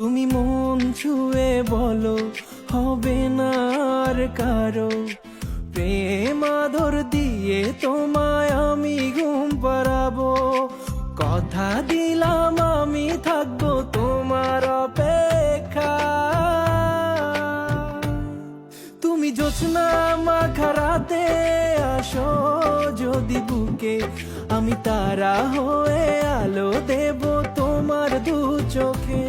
তুমি মন ছুঁয়ে বলো, হবে না আর কারও। প্রেম আদর দিয়ে তোমায় আমি ঘুম পারাবো কথা দিলাম, আমি থাকব তোমার অপেক্ষা। তুমি জোছনা মাখারাতে আসো, যদি বুকে আমি তারা হয়ে আলো দেব তোমার দু চোখে।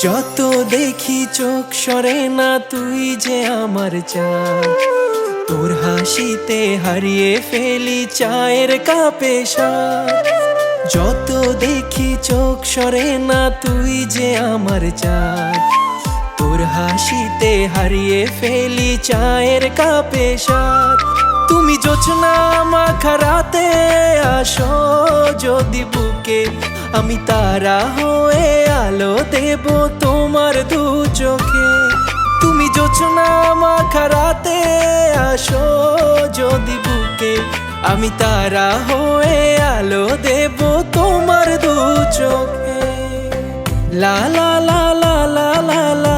যত দেখি চোখ সরে না তুই যে আমার চাঁদ। তোর হাসিতে হারিয়ে ফেলি চায়ের কাপে যত দেখি চোখ সরে না তুই যে আমার চাঁদ। তোর হাসিতে হারিয়ে ফেলি চায়ের কাপে তুমি জোছনা মাখারাতে আসো যদি বুকে আমি তারা হয়ে আলো দেব তোমার দু চোখে। তুমি জোছনা মাখারাতে, আসো যদি বুকে। আমি তারা হয়ে আলো দেব তোমার দু চোখে। লা লা লা লা লা লা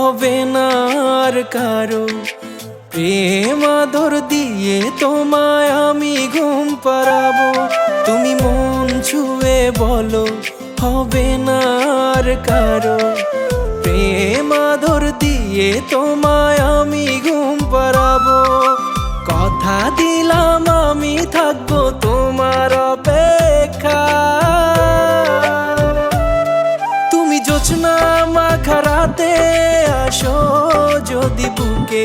হবে না আর কারও। প্রেম আদর দিয়ে তোমায় আমি ঘুম পারাবো তুমি মন ছুঁয়ে বলো, হবে না আর কারও। প্রেম আদর দিয়ে তোমায় যদি বুকে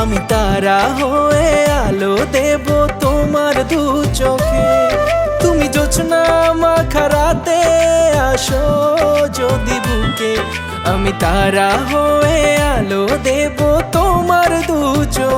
আমি তারা হয়ে আলো দেব তোমার দু চোখে। তুমি জোছনা মাখারাতে আসো যদি বুকে। আমি তারা হয়ে আলো দেব তোমার দু চোখে।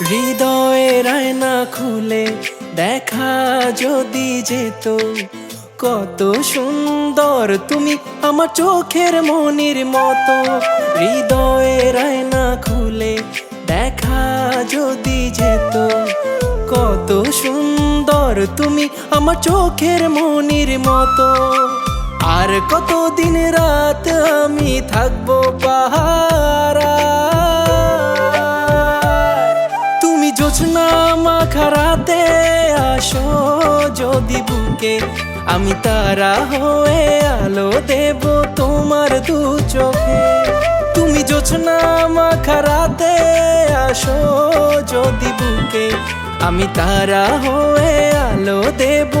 হৃদয়ের আয়না খুলে দেখা যদি যেত, কত সুন্দর তুমি আমার চোখের মনির মতো। হৃদয়ের আয়না খুলে দেখা যদি যেত, কত সুন্দর তুমি আমার চোখের মনির মতো। আর কত দিন রাত আমি থাকব পাহারা জোছনা মাখারাতে আসো যদি বুকে। আমি তারা হয়ে আলো দেব তোমার দু চোখে। তুমি জোছনা মাখারাতে আসো যদি বুকে। আমি তারা হয়ে আলো দেব